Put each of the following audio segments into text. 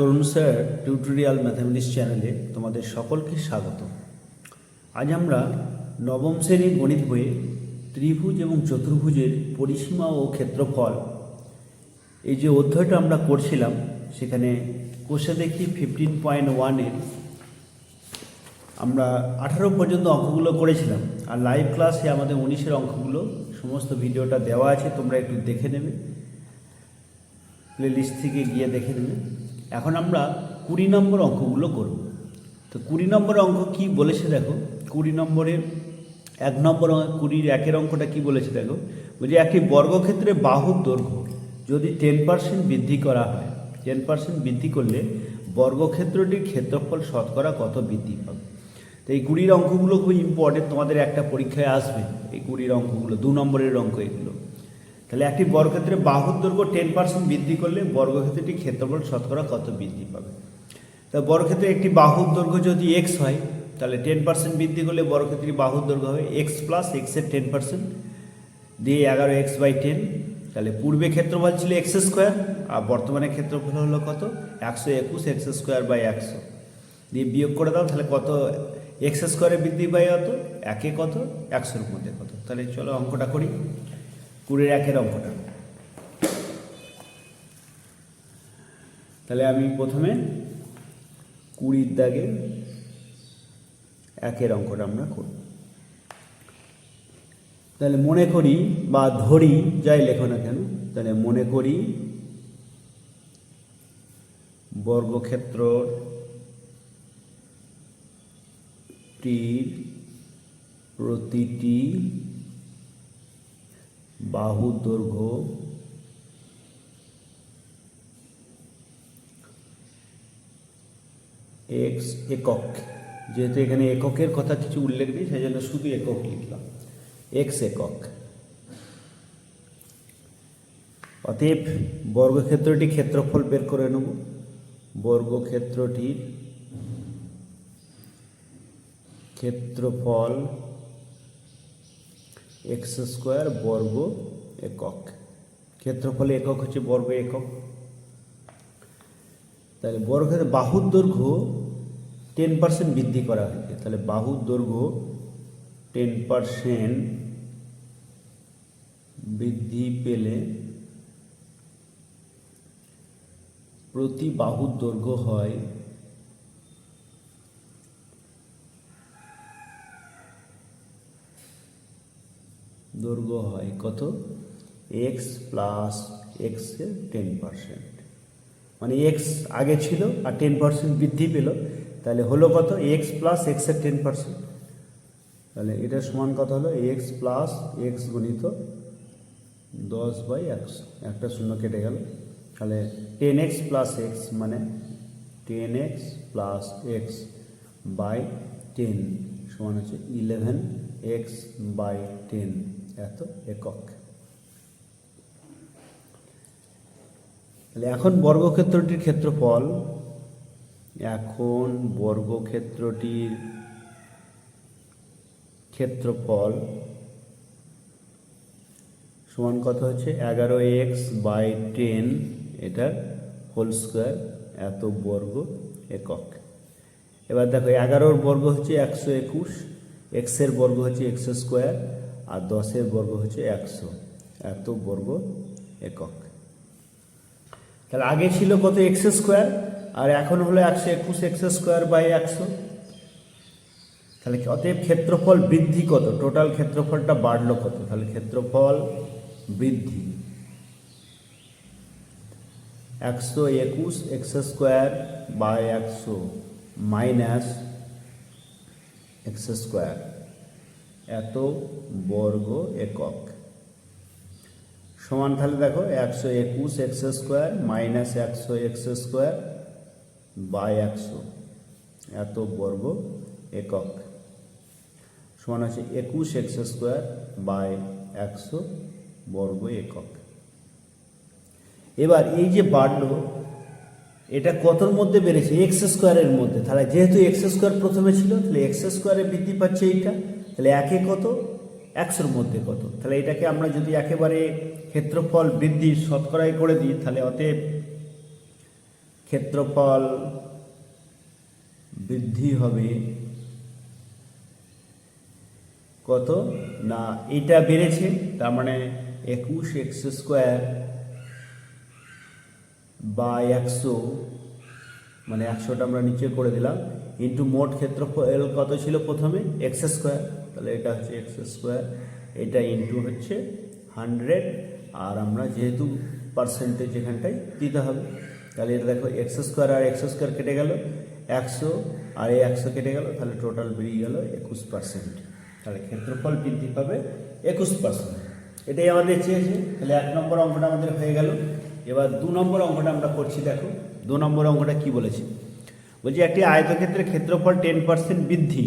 তরুণ sir, tutorial mathematics চ্যানেলে তোমাদের সকলকে স্বাগত। আজ আমরা নবম শ্রেণির গণিত বইয়ে ত্রিভুজ এবং চতুর্ভুজের পরিসীমা ও ক্ষেত্রফল এই যে অধ্যায়টা আমরা করছিলাম, সেখানে কোষে দেখি ফিফটিন পয়েন্ট ওয়ানের আমরা আঠারো পর্যন্ত অঙ্কগুলো করেছিলাম, আর লাইভ ক্লাসে আমাদের উনিশের অঙ্কগুলো, সমস্ত ভিডিওটা দেওয়া আছে, তোমরা একটু দেখে নেবে। প্লে লিস্ট থেকে গিয়ে দেখে নেবে। এখন আমরা কুড়ি নম্বর অঙ্কগুলো করব। তো কুড়ি নম্বর অঙ্ক কি বলেছে দেখো? কুড়ি নম্বরের এক নম্বর কুড়ির একের অঙ্কটা কি বলেছে দেখো? বলছে একটি বর্গক্ষেত্রে বাহুর দৈর্ঘ্য যদি টেন পার্সেন্ট বৃদ্ধি করা হয় টেন পার্সেন্ট বৃদ্ধি করলে বর্গক্ষেত্রটির ক্ষেত্রফল শতকরা কত বৃদ্ধি পাবে? তো এই কুড়ির অঙ্কগুলো খুব ইম্পর্টেন্ট তোমাদের একটা পরীক্ষায় আসবে এই কুড়ির অঙ্কগুলো, দু নম্বরের অঙ্ক এগুলো। তাহলে একটি বর্গক্ষেত্রে বাহুর দৈর্ঘ্য টেন পার্সেন্ট বৃদ্ধি করলে বর্গক্ষেত্রটি ক্ষেত্রফল শতকরা কত বৃদ্ধি পাবে? তা বর্গক্ষেত্রে একটি বাহুর দৈর্ঘ্য যদি এক্স হয়, তাহলে টেন পার্সেন্ট বৃদ্ধি করলে বর্গক্ষেত্রটি বাহুর দৈর্ঘ্য হবে এক্স প্লাস এক্সের টেন পার্সেন্ট দিয়ে এগারো এক্স বাই টেন তাহলে পূর্বে ক্ষেত্রফল ছিল এক্স স্কোয়ার আর বর্তমানে ক্ষেত্রফল হলো কত? একশো একুশ এক্স স্কোয়ার বাই একশো। দিয়ে বিয়োগ করে দাও, তাহলে কত এক্স স্কোয়ারে বৃদ্ধি পাই কত একে কত? একশোর মধ্যে কত? তাহলে চলো অঙ্কটা করি। কুড়ির একের অঙ্কটা। তাহলে আমি প্রথমে কুড়ির দাগে একের অঙ্কটা আমরা করব তাহলে মনে করি বা ধরি, যাই লেখো না কেন, তাহলে মনে করি বর্গক্ষেত্র টির প্রতিটি বাহু দৈর্ঘ্য এক্স একক। যেহেতু এখানে এককের কথা কিছু উল্লেখ নেই, সেই জন্য শুধু একক লিখলাম। এক্স একক। অতএব বর্গক্ষেত্রটি ক্ষেত্রফল বের করে নেব। বর্গক্ষেত্রটির ক্ষেত্রফল এক্স স্কোয়ার বর্গ একক। ক্ষেত্রফলে একক হচ্ছে বর্গ একক। তাহলে বর্গের বাহুর দৈর্ঘ্য টেন পার্সেন্ট বৃদ্ধি করা হয়েছে। তাহলে বাহুর দৈর্ঘ্য টেন পার্সেন্ট বৃদ্ধি পেলে প্রতি বাহুর দৈর্ঘ্য হয় দৈর্ঘ্য হয় কত? এক্স প্লাস এক্সের টেন পার্সেন্ট মানে এক্স আগে ছিল আর টেন পার্সেন্ট বৃদ্ধি পেল। তাহলে হলো কত? এক্স প্লাস এক্সের টেন পার্সেন্ট তাহলে এটা সমান কত হলো? এক্স প্লাস এক্স গণিত দশ বাই একশো। একটা শূন্য কেটে গেল। তাহলে টেন এক্স প্লাস এক্স মানে ten x plus x by ten সমান হচ্ছে ইলেভেন এক্স বাই টেন এত একক। তাহলে এখন বর্গক্ষেত্রটির ক্ষেত্রফল, এখন বর্গক্ষেত্রটির ক্ষেত্রফল সমান কত হচ্ছে? এগারো এক্স বাই টেন, এটার হোল স্কোয়ার, এত বর্গ একক। এবার দেখো, এগারোর বর্গ হচ্ছে একশো একুশ, এক্সের বর্গ হচ্ছে এক্স স্কোয়ার আর দশের বর্গ হচ্ছে একশো। এত বর্গ একক। তাহলে আগে ছিল কত এক্স স্কোয়ার, আর এখন হলো একশো একুশ এক্স স্কোয়ার বাই একশো। তাহলে অতএব ক্ষেত্রফল বৃদ্ধি কত? টোটাল ক্ষেত্রফলটা বাড়লো কত? তাহলে ক্ষেত্রফল বৃদ্ধি। একশো একুশ এক্স স্কোয়ার বাই একশো মাইনাস এক্স স্কোয়ার। এত বর্গ একক। সমান তাহলে দেখো, একশো একুশ এক্স স্কোয়ার মাইনাস একশো এক্স স্কোয়ার বাই একশো। এত বর্গ একক। সমান আছে একুশ এক্স স্কোয়ার বাই একশো বর্গ একক। এবার এই যে বাড়লো, এটা কতর মধ্যে বেড়েছে? এক্স স্কোয়ারের মধ্যে। তাহলে যেহেতু এক্স স্কোয়ার প্রথমে ছিল, তাহলে এক্স স্কোয়ারে বৃদ্ধি পাচ্ছে এইটা। তাহলে একে কত? একশোর মধ্যে কত? তাহলে এটাকে আমরা যদি একেবারে ক্ষেত্রফল বৃদ্ধি শতকরাই করে দিই, তাহলে অতএব ক্ষেত্রফল বৃদ্ধি হবে কত? না, এটা বেড়েছে, তার মানে একুশ এক্স স্কোয়ার বা একশো মানে একশোটা আমরা নিচে করে দিলাম, ইন্টু মোট ক্ষেত্রফল কত ছিল প্রথমে? X square. তাহলে এটা হচ্ছে এক্স স্কোয়ার এটা ইন্টু হচ্ছে হান্ড্রেড আর আমরা যেহেতু পার্সেন্টেজ এখানটায় দিতে হবে, তাহলে এটা দেখো এক্স স্কোয়ার আর এক্স স্কোয়ার কেটে গেল, একশো আর এই একশো কেটে গেল, তাহলে টোটাল বেরিয়ে গেল একুশ পার্সেন্ট তাহলে ক্ষেত্রফল বৃদ্ধি পাবে একুশ পার্সেন্ট এটাই আমাদের চেয়েছে, তাহলে এক নম্বর অঙ্কটা আমাদের হয়ে গেল। এবার দু নম্বর অঙ্কটা আমরা করছি, দেখো, দু নম্বর অঙ্কটা কি বলেছি? বলছি একটি আয়তক্ষেত্রের ক্ষেত্রফল টেন পার্সেন্ট বৃদ্ধি।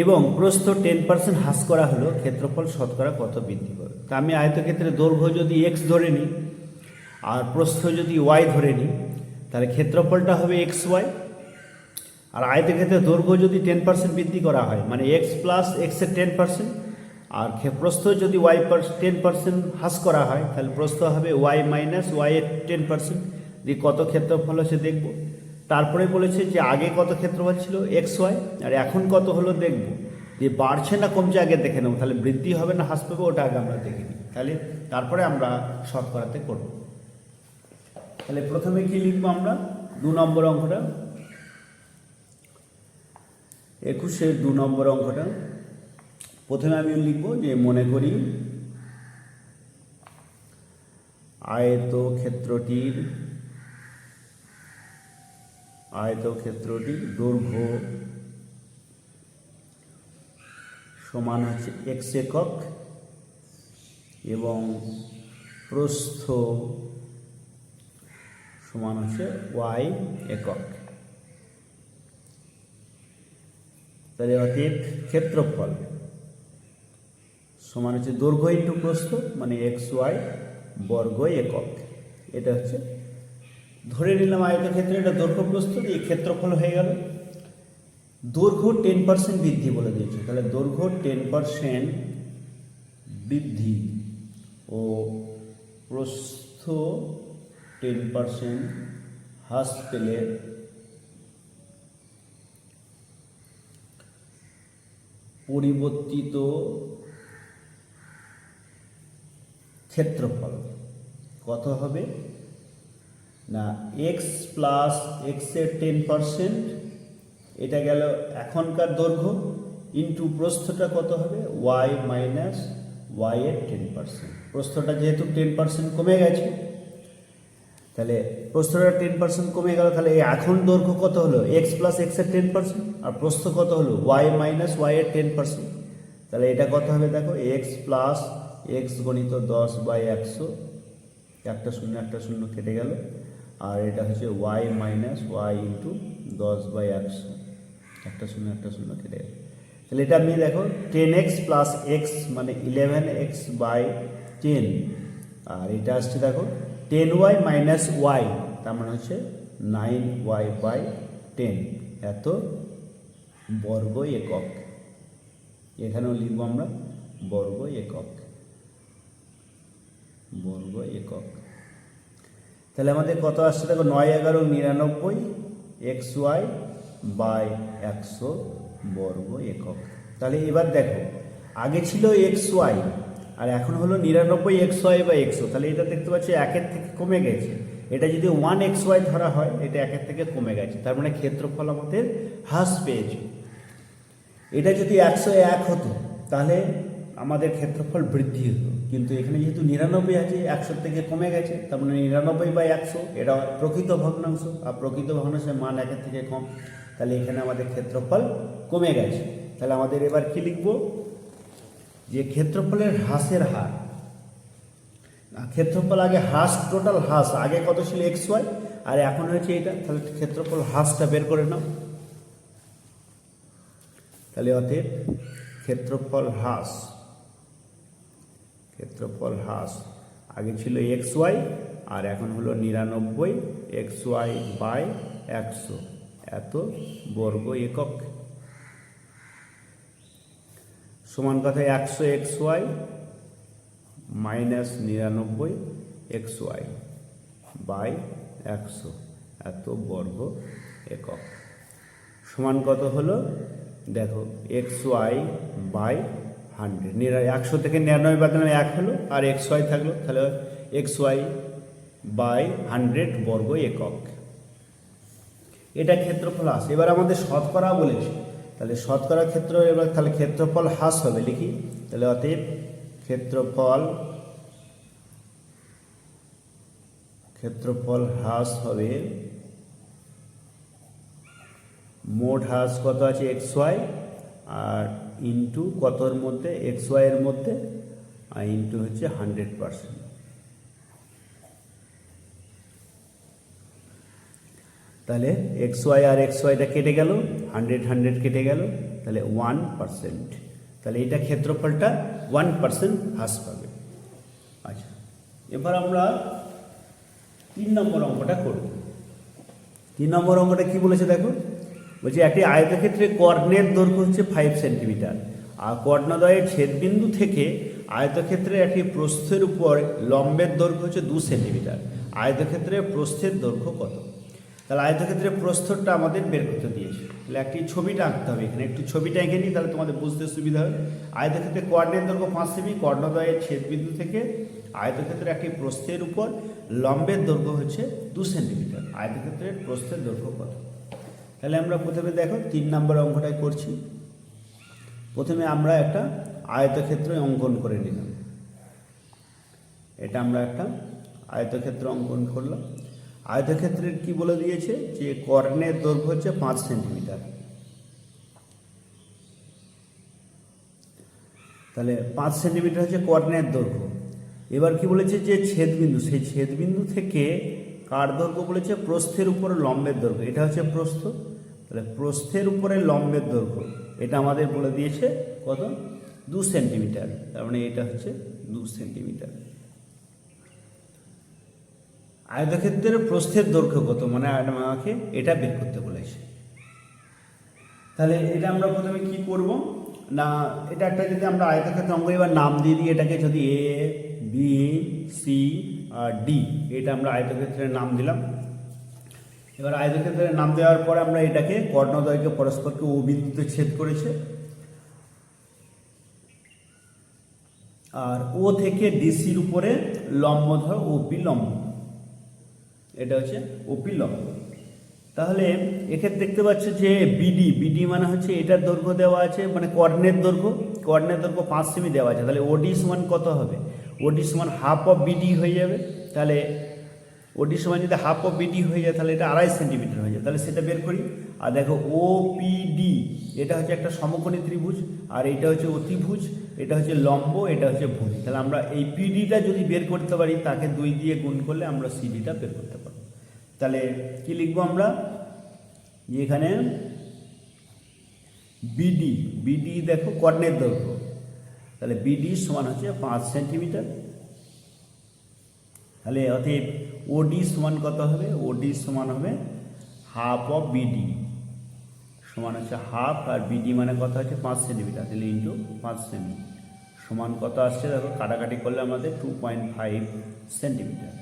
এবং প্রস্থ টেন পার্সেন্ট হ্রাস করা হলো ক্ষেত্রফল শতকরা কত বৃদ্ধি পাবে তা আমি আয়তক্ষেত্রের দৈর্ঘ্য যদি এক্স ধরে নিই আর প্রস্থ যদি ওয়াই ধরে নিই, তাহলে ক্ষেত্রফলটা হবে এক্স ওয়াই আর আয়তক্ষেত্রে দৈর্ঘ্য যদি টেন পার্সেন্ট বৃদ্ধি করা হয় মানে এক্স প্লাস এক্সের টেন পার্সেন্ট আর প্রস্থ যদি ওয়াই টেন পার্সেন্ট হ্রাস করা হয়, তাহলে প্রস্থ হবে ওয়াই মাইনাস ওয়াই এর টেন পার্সেন্ট দিয়ে কত ক্ষেত্রফল হচ্ছে দেখব? তারপরে বলেছে যে আগে কত ক্ষেত্রফল ছিল? এক্স ওয়াই আর এখন কত হলো দেখব। যে বাড়ছে না কমছে আগে দেখে নেব। তাহলে বৃদ্ধি হবে না হ্রাস পাবে, ওটা আগে আমরা দেখে নিই। তাহলে তারপরে আমরা শতকরাতে করব। তাহলে প্রথমে কি লিখব আমরা? দু নম্বর অঙ্কটা। একুশের দু নম্বর অঙ্কটা। প্রথমে আমি লিখব যে মনে করি আয়ত ক্ষেত্রটির আয়ত ক্ষেত্রটির দৈর্ঘ্য সমান হচ্ছে এক্স একক এবং প্রস্থ সমান হচ্ছে ওয়াই একক। তাহলে অতএব ক্ষেত্রফল সমান হচ্ছে দৈর্ঘ্য ইন্টু প্রস্থ মানে এক্স ওয়াই বর্গ একক। এটা হচ্ছে ধরে নিলাম আয়তক্ষেত্রে এটা দৈর্ঘ্য প্রস্থ দিয়ে ক্ষেত্রফল হয়ে গেল। দৈর্ঘ্য টেন পার্সেন্ট বৃদ্ধি বলে দিয়েছে। তাহলে দৈর্ঘ্য টেন পার্সেন্ট বৃদ্ধি ও প্রস্থ টেন পার্সেন্ট হ্রাস পেলে পরিবর্তিত ক্ষেত্রফল কত হবে? না এক্স প্লাস এক্সের টেন পারসেন্ট এটা গেল এখনকার দৈর্ঘ্য ইন্টু প্রস্থটা কত হবে? ওয়াই মাইনাস ওয়াই এর টেন পারসেন্ট প্রস্থটা যেহেতু টেন পারসেন্ট কমে গেছে, তাহলে প্রস্থটা টেন পার্সেন্ট কমে গেল, তাহলে এখন দৈর্ঘ্য কত হলো? এক্স প্লাস এক্সের টেন পার্সেন্ট আর প্রস্থ কত হলো? ওয়াই মাইনাস ওয়াই এর টেন পার্সেন্ট তাহলে এটা কত হবে দেখো? এক্স প্লাস এক্স গণিত দশ বাই একশো, একটা শূন্য একটা শূন্য কেটে গেল। আর এটা হচ্ছে ওয়াই মাইনাস ওয়াই ইন্টু দশ বাই একশো। একটা শূন্য একটা শূন্য কেটে গেল। তাহলে এটা আমি দেখো টেন এক্স প্লাস এক্স মানে ইলেভেন এক্স বাই টেন আর এটা আসছে দেখো টেন ওয়াই মাইনাস ওয়াই তার মানে হচ্ছে নাইন ওয়াই বাই টেন এত বর্গ একক। এখানেও লিখব আমরা, বর্গ একক। বর্গ একক। তাহলে আমাদের কত আসছে দেখো, নয় এগারো নিরানব্বই এক্স ওয়াই বাই একশো বর্গ একক। তাহলে এবার দেখো, আগে ছিল এক্স ওয়াই, আর এখন হলো নিরানব্বই এক্স ওয়াই বা একশো তাহলে এটা দেখতে পাচ্ছি একের থেকে কমে গেছে। এটা যদি ওয়ান এক্স ওয়াই ধরা হয়, এটা একের থেকে কমে গেছে। তার মানে ক্ষেত্রফল আমাদের হ্রাস পেয়েছে। এটা যদি একশো এক হতো, তাহলে আমাদের ক্ষেত্রফল বৃদ্ধি হতো। কিন্তু এখানে যেহেতু নিরানব্বই আছে একশো থেকে কমে গেছে, তার মানে নিরানব্বই বাই একশো, এটা প্রকৃত ভগ্নাংশ, আর প্রকৃত ভগ্নাংশের মান একের থেকে কম, তাহলে এখানে আমাদের ক্ষেত্রফল কমে গেছে। তাহলে আমাদের এবার কি লিখব? যে ক্ষেত্রফলের হ্রাসের হার ক্ষেত্রফল আগে হ্রাস টোটাল হ্রাস, আগে কত ছিল এক্স ওয়াই, আর এখন হয়েছে এটা, তাহলে ক্ষেত্রফল হ্রাসটা বের করে নাও। তাহলে অতএব ক্ষেত্রফল হ্রাস ক্ষেত্রফল হ্রাস। আগে ছিল এক্স ওয়াই আর এখন হলো নিরানব্বই এক্স ওয়াই বাই একশো। এত বর্গ একক। সমান কথা একশো এক্স ওয়াই মাইনাস নিরানব্বই এক্স ওয়াই বাই একশো। এত বর্গ একক। সমান কত হলো? দেখো এক্স ওয়াই বাই হান্ড্রেড। নিরা একশো থেকে নিরানব্বই বাদ দিলাম এক হলো আর এক্স ওয়াই থাকল, তাহলে এক্স ওয়াই বাই হান্ড্রেড বর্গ একক। এটা ক্ষেত্রফল হ্রাস। এবার আমাদের শতকরা বলেছে। তাহলে শতকরা ক্ষেত্র, এবার তাহলে ক্ষেত্রফল হ্রাস হবে, লিখি। তাহলে অতএব ক্ষেত্রফল ক্ষেত্রফল হ্রাস হবে, মোট হ্রাস কত আছে? এক্স ওয়াই আর ইন্টু কতর মধ্যে? এক্স ওয়াইয়ের মধ্যে, আর ইন্টু হচ্ছে হান্ড্রেড পারসেন্ট তাহলে এক্স ওয়াই আর এক্স ওয়াইটা কেটে গেল হান্ড্রেড হান্ড্রেড কেটে গেল, তাহলে ওয়ান পার্সেন্ট তাহলে এটা ক্ষেত্রফলটা ওয়ান পার্সেন্ট হ্রাস পাবে। আচ্ছা এবার আমরা তিন নম্বর অঙ্কটা করব। তিন নম্বর অঙ্কটা কি বলেছে দেখো? বলছে, একটি আয়তক্ষেত্রে কর্ণের দৈর্ঘ্য হচ্ছে ফাইভ সেন্টিমিটার আর কর্ণদয়ের ছেদবিন্দু থেকে আয়তক্ষেত্রে একটি প্রস্থের উপর লম্বের দৈর্ঘ্য হচ্ছে দু সেন্টিমিটার আয়তক্ষেত্রে প্রস্থের দৈর্ঘ্য কত? তাহলে আয়তক্ষেত্রের প্রস্থটা আমাদের বের করতে দিয়েছে। তাহলে একটি ছবিটা আঁকতে হবে এখানে। একটু ছবিটা এঁকে নিই, তাহলে তোমাদের বুঝতে সুবিধা হবে। আয়তক্ষেত্রে কর্ণের দৈর্ঘ্য পাঁচ সেমি কর্ণদয়ের ছেদবিন্দু থেকে আয়তক্ষেত্রে একটি প্রস্থের উপর লম্বের দৈর্ঘ্য হচ্ছে দু সেন্টিমিটার আয়তক্ষেত্রের প্রস্থের দৈর্ঘ্য কত? তাহলে আমরা প্রথমে দেখো তিন নম্বর অঙ্কটাই করছি। প্রথমে আমরা একটা আয়তক্ষেত্র অঙ্কন করে নিলাম। এটা আমরা একটা আয়তক্ষেত্র অঙ্কন করলাম। আয়তক্ষেত্রের কি বলে দিয়েছে? যে কর্ণের দৈর্ঘ্য হচ্ছে পাঁচ সেন্টিমিটার। তাহলে পাঁচ সেন্টিমিটার হচ্ছে কর্ণের দৈর্ঘ্য। এবার কি বলেছে? যে ছেদবিন্দু, সেই ছেদবিন্দু থেকে কার দৈর্ঘ্য বলেছে প্রস্থের উপরে লম্বের দৈর্ঘ্য। এটা হচ্ছে প্রস্থ। তাহলে প্রস্থের উপরে লম্বের দৈর্ঘ্য। এটা আমাদের বলে দিয়েছে কত? দু সেন্টিমিটার। তার মানে এটা হচ্ছে দু সেন্টিমিটার। আয়তক্ষেত্রের প্রস্থের দৈর্ঘ্য কত? মানে আমাকে এটা বের করতে বলেছে। তাহলে এটা আমরা প্রথমে কি করব? না, এটা একটা যদি আমরা আয়তক্ষেত্র অঙ্ক এবার নাম দিয়ে দিই এটাকে যদি এ বি সি ডি এটা আমরা আয়তক্ষেত্রের নাম দিলাম। এবার আয়তক্ষেত্রের নাম দেওয়ার পরে আমরা এটাকে কর্ণদয়কে পরস্পরকে ও বিন্দুতে ছেদ করেছে। আর ও থেকে ডিসির উপরে লম্ব ধর ওপি লম্ব। এটা হচ্ছে ওপি লম্ব। তাহলে এক্ষেত্রে দেখতে পাচ্ছ যে বিডি বিডি মানে হচ্ছে এটার দৈর্ঘ্য দেওয়া আছে মানে কর্ণের দৈর্ঘ্য। কর্ণের দৈর্ঘ্য পাঁচ সেমি দেওয়া আছে, তাহলে ওডি সমান কত হবে? ওডি সমান হাফ অফ বিডি হয়ে যাবে, তাহলে ওডি সমান যদি হাফ অফ বিডি হয়ে যায়, তাহলে এটা আড়াই সেন্টিমিটার হয়ে যায়। তাহলে সেটা বের করি, আর দেখো ও পিডি এটা হচ্ছে একটা সমকোণী ত্রিভুজ, আর এটা হচ্ছে অতিভুজ, এটা হচ্ছে লম্ব, এটা হচ্ছে ভূমি তাহলে আমরা এই পিডিটা যদি বের করতে পারি, তাকে দুই দিয়ে গুণ করলে আমরা সিডিটা বের করতে পারব। তাহলে কি লিখব আমরা? এখানে বিডি বিডি দেখো কর্ণের দৈর্ঘ্য। তাহলে বিডি সমান হচ্ছে পাঁচ সেন্টিমিটার। তাহলে অতএব ওডি সমান কত হবে? ওডি সমান হবে হাফ অফ বিডি সমান হচ্ছে হাফ আর বিডি মানে কত হচ্ছে? পাঁচ সেন্টিমিটার। তাহলে ইন্টু পাঁচ সেমি সমান কত আসছে? দেখো, কাটাকাটি করলে আমাদের টু পয়েন্ট ফাইভ সেন্টিমিটার।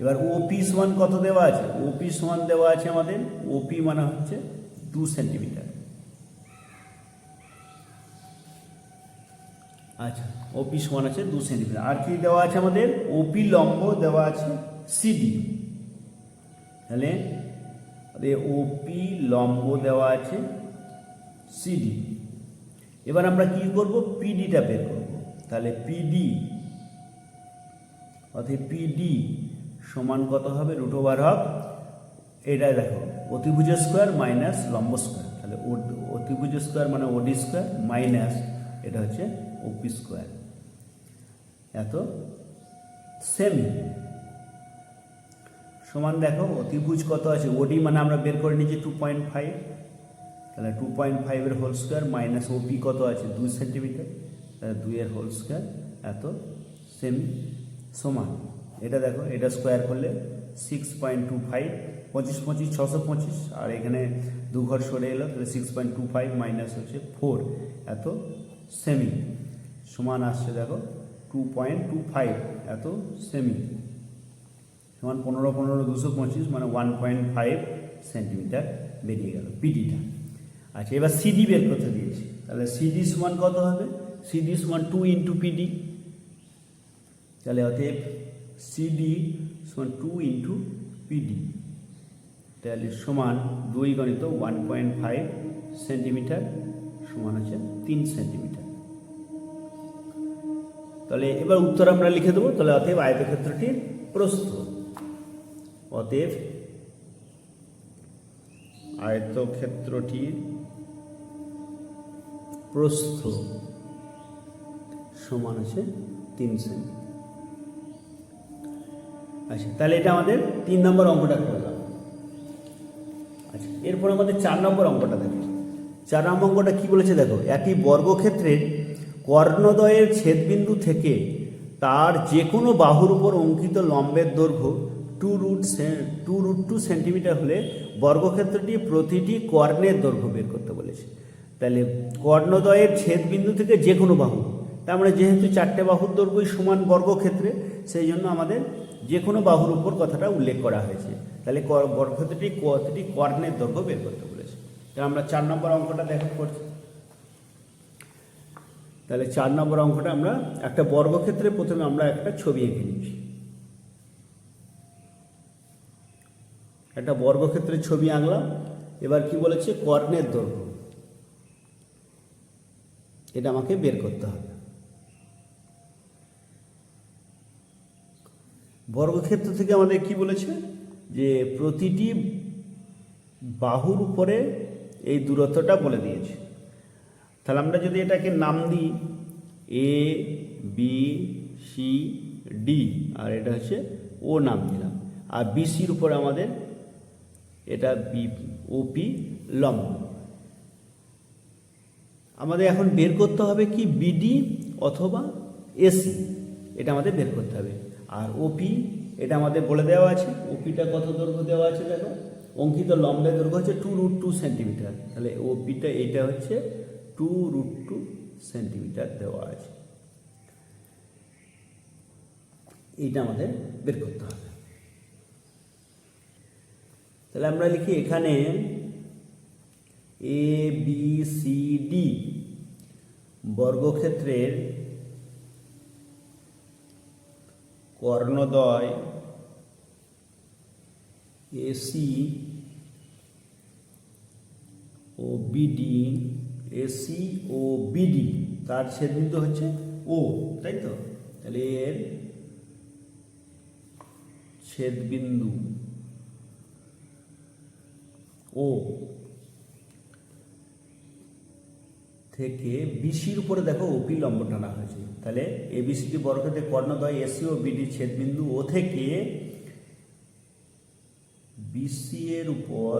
এবার ওপি সমান কত দেওয়া আছে? ওপি সমান দেওয়া আছে আমাদের ওপি মানে হচ্ছে দু সেন্টিমিটার। আচ্ছা ওপি সমান আছে দু সেন্টিমিটার আর কি দেওয়া আছে আমাদের? ওপি লম্ব দেওয়া আছে সিডি তাহলে ওপি লম্ব দেওয়া আছে সিডি এবার আমরা কি করব? পিডিটা বের করব। তাহলে পিডি অর্থাৎ পিডি সমান কত হবে? রুট ওভার হক এটা দেখো, অতিভুজ স্কোয়ার মাইনাস লম্ব স্কোয়ার তাহলে অতিভুজ স্কোয়ার মানে ওডি স্কোয়ার মাইনাস এটা হচ্ছে ওপি স্কোয়ার। এত? সেমি। সমান দেখো, অতিভুজ কত আছে? ওডি মানে আমরা বের করে নিয়েছি টু পয়েন্ট ফাইভ তাহলে টু পয়েন্ট ফাইভের whole square minus O P কত আছে? দুই সেন্টিমিটার তাহলে দুইয়ের হোল স্কোয়ার এত? সেমি। সমান। এটা দেখো, এটা স্কোয়ার করলে সিক্স পয়েন্ট টু ফাইভ পঁচিশ পঁচিশ, ছশো পঁচিশ। আর এখানে দু ঘর সরে এলো, তাহলে six point two five minus হচ্ছে ফোর এত? সেমি। সমান আসছে দেখো টু পয়েন্ট টু ফাইভ এত সেমি সমান পনেরো পনেরো, দুশো পঁচিশ মানে ওয়ান পয়েন্ট ফাইভ সেন্টিমিটার বেরিয়ে গেল পিডিটা আচ্ছা এবার সিডি বের করতে দিয়েছি। তাহলে সিডি সমান কত হবে? সিডি সমান টু ইন্টু পিডি তাহলে অতএব সিডি সমান টু ইন্টু পিডি তাহলে সমান দুই গণিত ওয়ান পয়েন্ট ফাইভ সেন্টিমিটার সমান হচ্ছে তিন সেন্টিমিটার তাহলে এবার উত্তর আমরা লিখে দেবো, তাহলে অতএব আয়তক্ষেত্রটির প্রস্থ। অতএব আয়তক্ষেত্রটির প্রস্থ সমান আছে তিন সেমি। আচ্ছা তাহলে এটা আমাদের তিন নম্বর অঙ্কটা করলাম আচ্ছা এরপর আমাদের চার নম্বর অঙ্কটা দেখো। চার নম্বর অঙ্কটা কি বলেছে দেখো, একই বর্গক্ষেত্রের কর্ণদয়ের ছেদবিন্দু থেকে তার যে কোনো বাহুর উপর অঙ্কিত লম্বের দৈর্ঘ্য two root two root two centimetre হলে বর্গক্ষেত্রটি প্রতিটি কর্ণের দৈর্ঘ্য বের করতে বলেছে। তাহলে কর্ণদয়ের ছেদবিন্দু থেকে যে কোনো বাহু, তার মানে যেহেতু চারটে বাহুর দৈর্ঘ্যই সমান বর্গক্ষেত্রে, সেই জন্য আমাদের যে কোনো বাহুর উপর কথাটা উল্লেখ করা হয়েছে। তাহলে বর্গক্ষেত্রটি কতটি কর্ণের দৈর্ঘ্য বের করতে বলেছে। তাহলে আমরা চার নম্বর অঙ্কটা দেখা, করছি। তাহলে চার নম্বর অঙ্কটা আমরা একটা বর্গক্ষেত্রে প্রথমে আমরা একটা ছবি এঁকে নিচ্ছি। একটা বর্গক্ষেত্রের ছবি আঁকলাম, এবার কি বলেছে? কর্ণের দৈর্ঘ্য। এটা আমাকে বের করতে হবে। বর্গক্ষেত্র থেকে আমাদের কি বলেছে? যে প্রতিটি বাহুর উপরে এই দূরত্বটা বলে দিয়েছে। তাহলে আমরা যদি এটাকে নাম দিই এ বি সি ডি আর এটা হচ্ছে ও নাম দিলাম। আর বিসির উপরে আমাদের এটা বি ওপি লম্ব। আমাদের এখন বের করতে হবে কি বিডি অথবা এসি এটা আমাদের বের করতে হবে। আর ওপি এটা আমাদের বলে দেওয়া আছে। ওপিটা কত দৈর্ঘ্য দেওয়া আছে দেখো? অঙ্কিত লম্বের দৈর্ঘ্য হচ্ছে টু রুট টু সেন্টিমিটার তাহলে ওপিটা এটা হচ্ছে টু রুট টু সেন্টিমিটার দেওয়া আছে। এইটা আমাদের বের করতে হবে। তাহলে আমরা লিখি এখানে এ বি সি ডি বর্গক্ষেত্রের কর্ণদয় এসি ও বিডি এসি ও বিডি তার ছেদবিন্দু হচ্ছে ও তাই তো? তাহলে এর ছেদবিন্দু ও থেকে বিসির উপরে দেখো ওপি লম্ব টানা হয়েছে। তাহলে এবিসিডি বর্গক্ষেত্রে কর্ণদ্বয় এসি ও বিডি ছেদবিন্দু ও থেকে বিসি এর উপর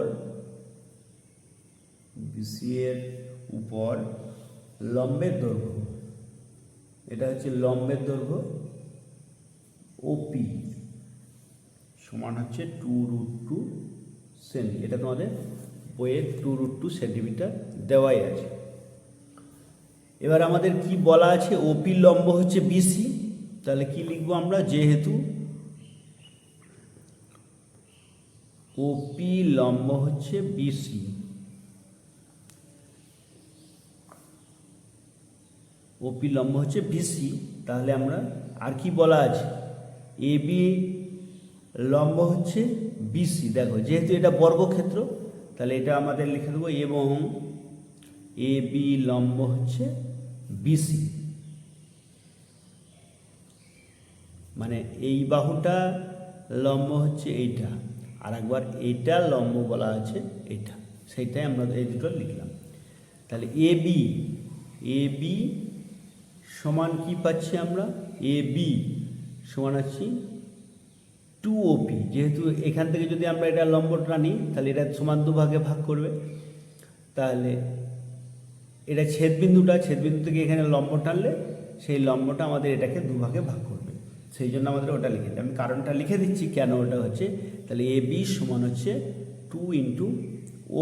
বিসি এর উপর লম্বের দৈর্ঘ্য। এটা হচ্ছে লম্বের দৈর্ঘ্য ওপি সমান হচ্ছে টু রুট টু সেমি। এটা তোমাদের বইয়ের টু রুট টু সেন্টিমিটার দেওয়াই আছে। এবার আমাদের কি বলা আছে? ওপি লম্ব হচ্ছে বিসি। তাহলে কি লিখব আমরা? যেহেতু ওপি লম্ব হচ্ছে বিসি। ওপি লম্ব হচ্ছে বিসি তাহলে আমরা আর কি বলা আছে? এবি লম্ব হচ্ছে বিসি দেখো, যেহেতু এটা বর্গক্ষেত্র, তাহলে এটা আমাদের লিখে দেবো এবং এ বি লম্ব হচ্ছে বিসি মানে এই বাহুটা লম্ব হচ্ছে এইটা, আর একবার এইটা লম্ব বলা আছে এইটা সেইটাই আমরা এই দুটো লিখলাম। তাহলে এ বি এ বি সমান কি পাচ্ছি আমরা? এ বি সমান আছি টু ওপি যেহেতু এখান থেকে যদি আমরা এটা লম্বটা নিই, তাহলে এটা সমান দুভাগে ভাগ করবে। তাহলে এটা ছেদবিন্দুটা, ছেদবিন্দু থেকে এখানে লম্ব টানলে সেই লম্বটা আমাদের এটাকে দুভাগে ভাগ করবে। সেই জন্য আমাদের ওটা লিখে আমি কারণটা লিখে দিচ্ছি, কেন ওটা হচ্ছে? তাহলে এ বি সমান হচ্ছে টু ইন্টু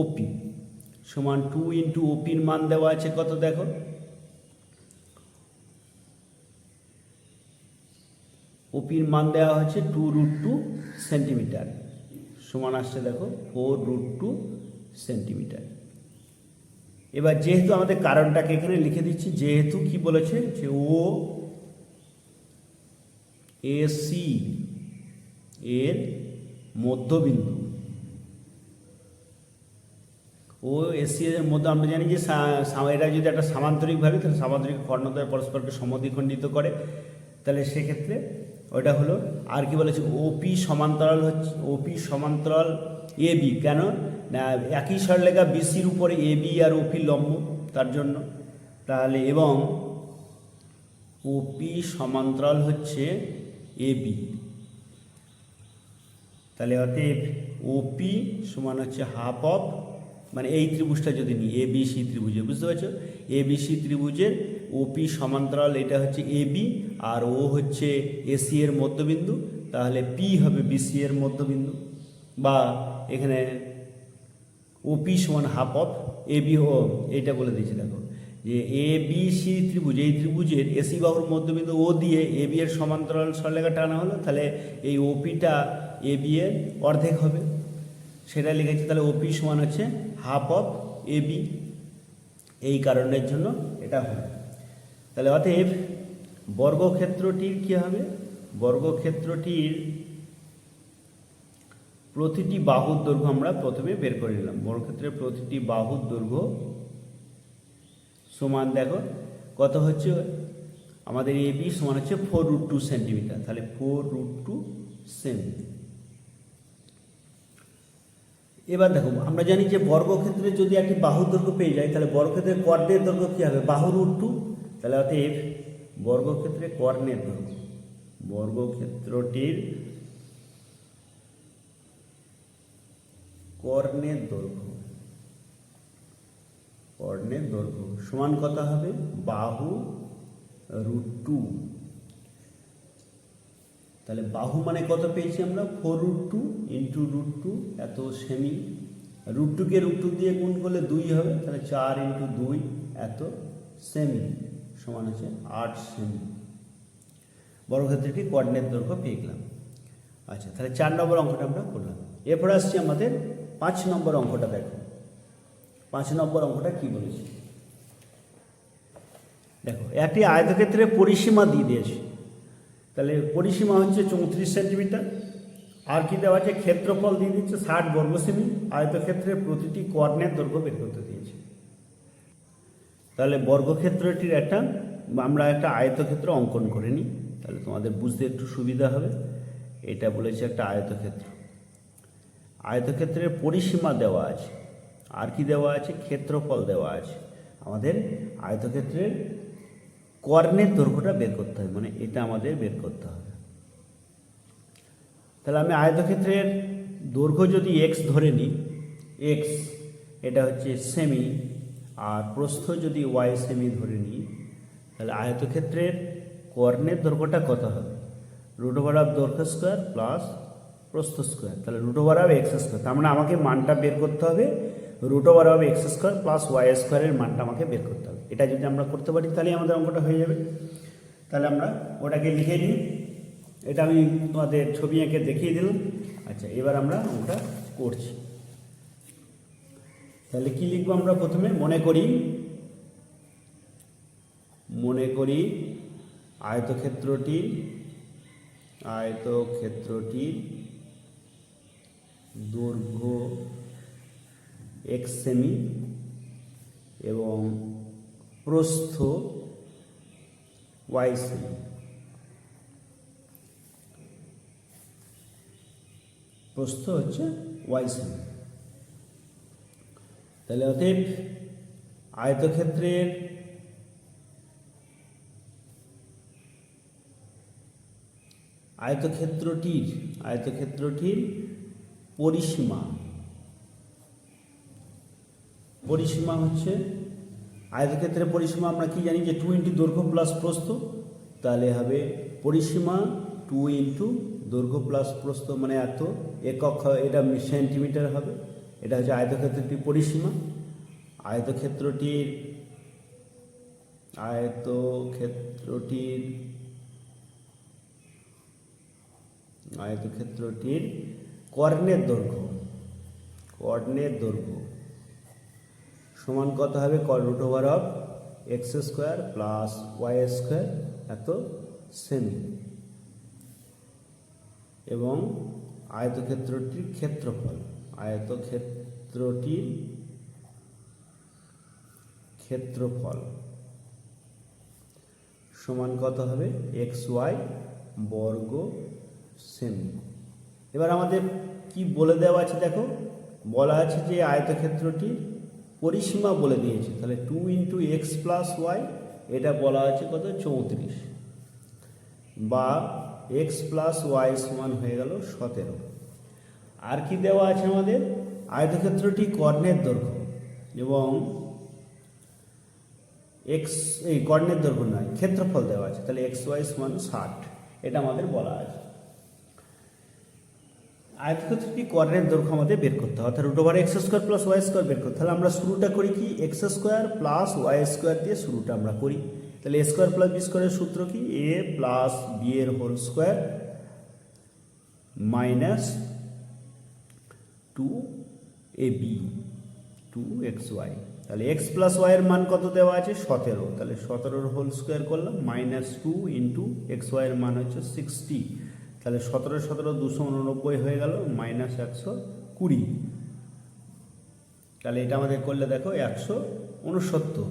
ওপি সমান টু ইন্টু ওপির মান দেওয়া আছে কত দেখো? ওপির মান দেওয়া হচ্ছে টু রুট টু সেন্টিমিটার। সমান আসছে দেখো, ফোর রুট টু সেন্টিমিটার। এবার যেহেতু আমাদের কারণটাকে এখানে লিখে দিচ্ছি, যেহেতু কি বলেছে? যে ও এসি এর মধ্যবিন্দু। ও এসি এর মধ্যে আমরা জানি যে এটা যদি একটা সামান্তরিক ভাবে তাহলে সামান্তরিক কর্ণদ্বয় পরস্পরকে সমদ্বিখণ্ডিত করে, তাহলে সেক্ষেত্রে ওটা হলো আর কি বলেছে? ওপি সমান্তরাল হচ্ছে ওপি সমান্তরাল এ বি কেন? না, একই সরলেখা বিসির উপরে এ বি আর ওপি লম্ব, তার জন্য। তাহলে এবং ওপি সমান্তরাল হচ্ছে এ বি তাহলে অতএব ওপি সমান হচ্ছে হাফ অফ মানে এই ত্রিভুজটা যদি নিই এ বি সি ত্রিভুজে, বুঝতে পারছ? এ বি সি ত্রিভুজের ওপি সমান্তরাল, এটা হচ্ছে এ বি আর ও হচ্ছে এসি এর মধ্যবিন্দু, তাহলে পি হবে বিসি এর মধ্যবিন্দু, বা এখানে ওপি সমান হাফ অফ এ বি ও এইটা বলে দিয়েছি, দেখো, যে এ বি সি ত্রিভুজ, এই ত্রিভুজের এসি বাহুর মধ্যবিন্দু ও দিয়ে এ বি এর সমান্তরাল সরলেখা টানা হলো, তাহলে এই ওপিটা এ বি এর অর্ধেক হবে, সেটা লিখেছি, তাহলে ওপি সমান হচ্ছে হাফ অফ এ বি এই কারণের জন্য এটা হবে। তাহলে অতএব বর্গক্ষেত্রটির কি হবে? বর্গক্ষেত্রটির প্রতিটি বাহুর দৈর্ঘ্য আমরা প্রথমে বের করে নিলাম। বর্গক্ষেত্রের প্রতিটি বাহুর দৈর্ঘ্য সমান, দেখো, কত হচ্ছে? আমাদের এ বি সমান হচ্ছে ফোর রুট টু সেন্টিমিটার তাহলে ফোর রুট টু সেমি এবার দেখো, আমরা জানি যে বর্গক্ষেত্রে যদি একটি বাহুর দৈর্ঘ্য পেয়ে যাই, তাহলে বর্গক্ষেত্রের কর্ণের দৈর্ঘ্য কী হবে? বাহু রুট টু তাহলে অতএব বর্গক্ষেত্রে কর্ণের দৈর্ঘ্য বর্গক্ষেত্রটির কর্ণের দৈর্ঘ্য। কর্ণের দৈর্ঘ্য। সমান কত হবে? বাহু রুট টু তাহলে বাহু মানে কত পেয়েছি আমরা? Four root two into root two এত সেমি রুট টুকে রুট টু দিয়ে গুণ করলে দুই হবে, তাহলে চার ইন্টু দুই, এত সেমি সমান হচ্ছে আট সেমি বর্গক্ষেত্রটি কোঅর্ডিনেট দৈর্ঘ্য পেয়ে গেলাম। আচ্ছা তাহলে চার নম্বর অঙ্কটা আমরা করলাম। এরপর আসছি আমাদের পাঁচ নম্বর অঙ্কটা দেখো। পাঁচ নম্বর অঙ্কটা কি বলেছি? দেখো, একটি আয়তক্ষেত্রে পরিসীমা দিয়ে দিয়েছে। তাহলে পরিসীমা হচ্ছে চৌত্রিশ সেন্টিমিটার। আর কি দেওয়া আছে? ক্ষেত্রফল দিয়ে দিচ্ছে ষাট বর্গ সেমি আয়তক্ষেত্রের প্রতিটি কর্ণের দৈর্ঘ্য বের করতে দিয়েছে। তাহলে বর্গক্ষেত্রটির একটা, আমরা একটা আয়তক্ষেত্র অঙ্কন করে নিই। তাহলে তোমাদের বুঝতে একটু সুবিধা হবে। এটা বলেছে একটা আয়তক্ষেত্র। আয়তক্ষেত্রের পরিসীমা দেওয়া আছে। আর কি দেওয়া আছে? ক্ষেত্রফল দেওয়া আছে। আমাদের আয়তক্ষেত্রের কর্ণের দৈর্ঘ্যটা বের করতে হবে মানে এটা আমাদের বের করতে হবে। তাহলে আমি আয়তক্ষেত্রের দৈর্ঘ্য যদি এক্স ধরে নিই এক্স এটা হচ্ছে সেমি আর প্রস্থ যদি ওয়াই সেমি ধরে নিই, তাহলে আয়তক্ষেত্রের কর্ণের দৈর্ঘ্যটা কত হবে? রুট ওভার অফ দৈর্ঘ্য স্কোয়ার প্লাস প্রস্থ স্কোয়ার। তাহলে root over of x square, তার মানে আমাকে মানটা বের করতে হবে। Root over of x square plus y স্কোয়ারের মানটা আমাকে বের করতে হবে। এটা যদি আমরা করতে পারি, তাহলে আমাদের অঙ্কটা হয়ে যাবে। তাহলে আমরা ওটাকে লিখে নিই। এটা আমি তোমাদের ছবি এঁকে দেখিয়ে দিলাম। আচ্ছা এবার আমরা অঙ্কটা করছি। তাহলে কি লিখব আমরা প্রথমে? মনে করি। মনে করি আয়তক্ষেত্রটি আয়তক্ষেত্রটির দৈর্ঘ্য এক্স সেমি এবং প্রস্থ ওয়াই সেমি। প্রস্থ হচ্ছে ওয়াই সেমি। তাহলে অতএব আয়তক্ষেত্রের আয়তক্ষেত্রটির আয়তক্ষেত্রটির পরিসীমা। পরিসীমা হচ্ছে, আয়তক্ষেত্রের পরিসীমা আমরা কি জানি যে টু ইন্টু দৈর্ঘ্য প্লাস প্রস্থ, তাহলে হবে পরিসীমা টু ইন্টু দৈর্ঘ্য প্লাস প্রস্থ মানে এত, একক এটা সেন্টিমিটার হবে। এটা হচ্ছে আয়তক্ষেত্রটির পরিসীমা। আয়তক্ষেত্রটির আয়তক্ষেত্রটির আয়তক্ষেত্রটির কর্ণের দৈর্ঘ্য। কর্ণের দৈর্ঘ্য সমান কত হবে? Root over of x square plus y square এত সেমি এবং আয়তক্ষেত্রটির ক্ষেত্রফল। আয়তক্ষেত্রটির ক্ষেত্রফল সমান কত হবে? এক্স ওয়াই বর্গ সেমি এবার আমাদের কি বলে দেওয়া আছে দেখো? বলা আছে যে আয়তক্ষেত্রটির পরিসীমা বলে দিয়েছে। তাহলে two into x plus y এটা বলা আছে কত? চৌত্রিশ। বা এক্স প্লাস ওয়াই সমান হয়ে গেল সতেরো। আর কি দেওয়া আছে আমাদের? আয়তক্ষেত্রটি কর্ণের দৈর্ঘ্য এবং এক্স এই কর্ণের দৈর্ঘ্য নয়, ক্ষেত্রফল দেওয়া আছে, তাহলে এক্স ওয়াই সমান ষাট, এটা আমাদের বলা আছে। আয়তক্ষেত্রটি কর্ণের দৈর্ঘ্য আমাদের বের করতে হবে, অর্থাৎ root over x square plus y square বের করতে তাহলে আমরা শুরুটা করি কি? X square plus y square দিয়ে শুরুটা আমরা করি। তাহলে এ স্কোয়ার প্লাস বি স্কোয়ারের সূত্র কি? এ প্লাস বি এর whole square minus two A B two x y তাহলে এক্স প্লাস ওয়াইয়ের মান কত দেওয়া আছে? সতেরো। তাহলে সতেরোর হোল স্কোয়ার করলাম মাইনাস টু ইন্টু এক্স ওয়াইয়ের মান হচ্ছে সিক্সটি তাহলে সতেরো সতেরো দুশো উননব্বই হয়ে গেল মাইনাস একশো কুড়ি। তাহলে এটা আমাদের করলে দেখো একশো উনসত্তর।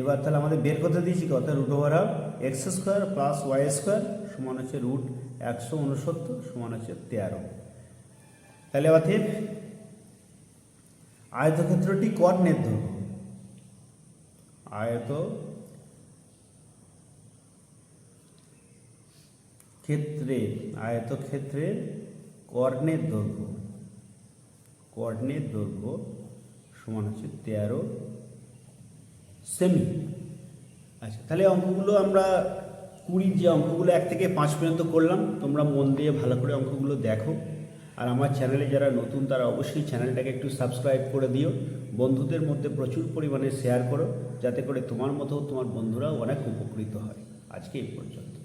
এবার তাহলে আমাদের বের করতে দিয়েছি কত? Root over of x square plus y square সমান হচ্ছে রুট একশো উনসত্তর, সমান হচ্ছে তেরো। তাহলে ঠিক আয়তক্ষেত্রটি কর্ণের দৈর্ঘ্য আয়ত ক্ষেত্রে আয়তক্ষেত্রের কর্ণের দৈর্ঘ্য কর্ণের দৈর্ঘ্য সমান হচ্ছে তেরো সেমি আচ্ছা তাহলে অঙ্কগুলো আমরা কুড়ির যে অঙ্কগুলো এক থেকে পাঁচ পর্যন্ত করলাম, তোমরা মন দিয়ে ভালো করে অঙ্কগুলো দেখো। আর আমার চ্যানেলে যারা নতুন, তারা অবশ্যই চ্যানেলটাকে একটু সাবস্ক্রাইব করে দিও। বন্ধুদের মধ্যে প্রচুর পরিমাণে শেয়ার করো, যাতে করে তোমার মতো তোমার বন্ধুরাও অনেক উপকৃত হয়। আজকে এই পর্যন্ত।